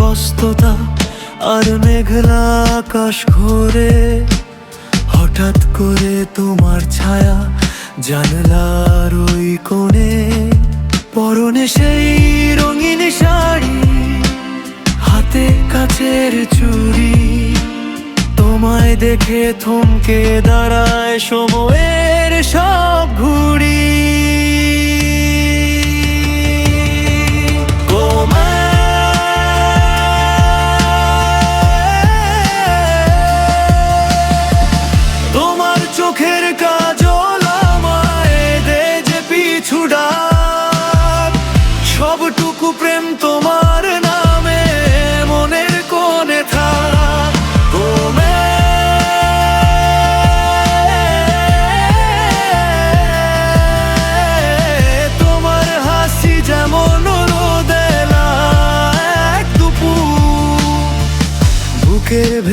বস্ততা আর মেঘলা আকাশ ঘোরে। হঠাৎ করে তোমার ছায়া জানলার ওই কোণে। পরনে সেই কাচের চুড়ি। তোমায় দেখে থমকে দাঁড়ায় সময়ের সব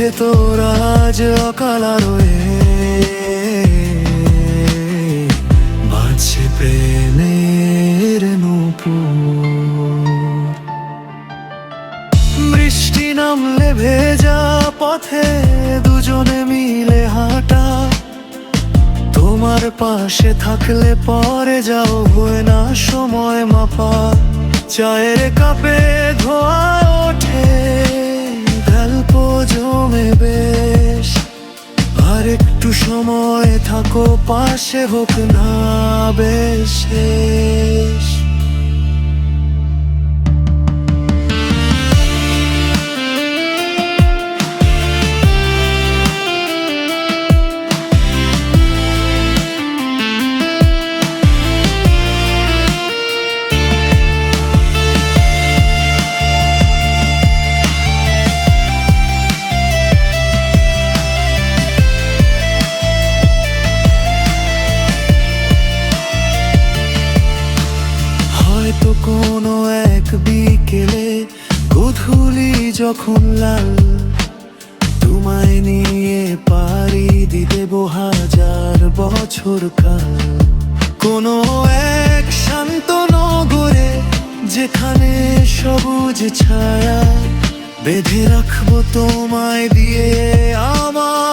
বুকের ভেতর আজ অকালা রয়ে বাজছে প্রেমের বৃষ্টি নামলে ভেজা পথে দুজনে মিলে হাঁটা। তোমার পাশে থাকলে পরে যাও, হয় না সময় মাপা। চায়ের কাপে ধোয়া ওঠে। জমে বেশ। আর একটু সময় থাকো পাশে হোক না বেশ কোনো এক বিকেলে গধূলি যখন লাল, তোমায় নিয়ে পারি দিতে হাজার বছর কাল। কোনো এক শান্ত নগরে যেখানে সবুজ ছায়া বেঁধে রাখব তোমায় দিয়ে আমার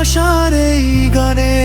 ভালোবাসার এই গানে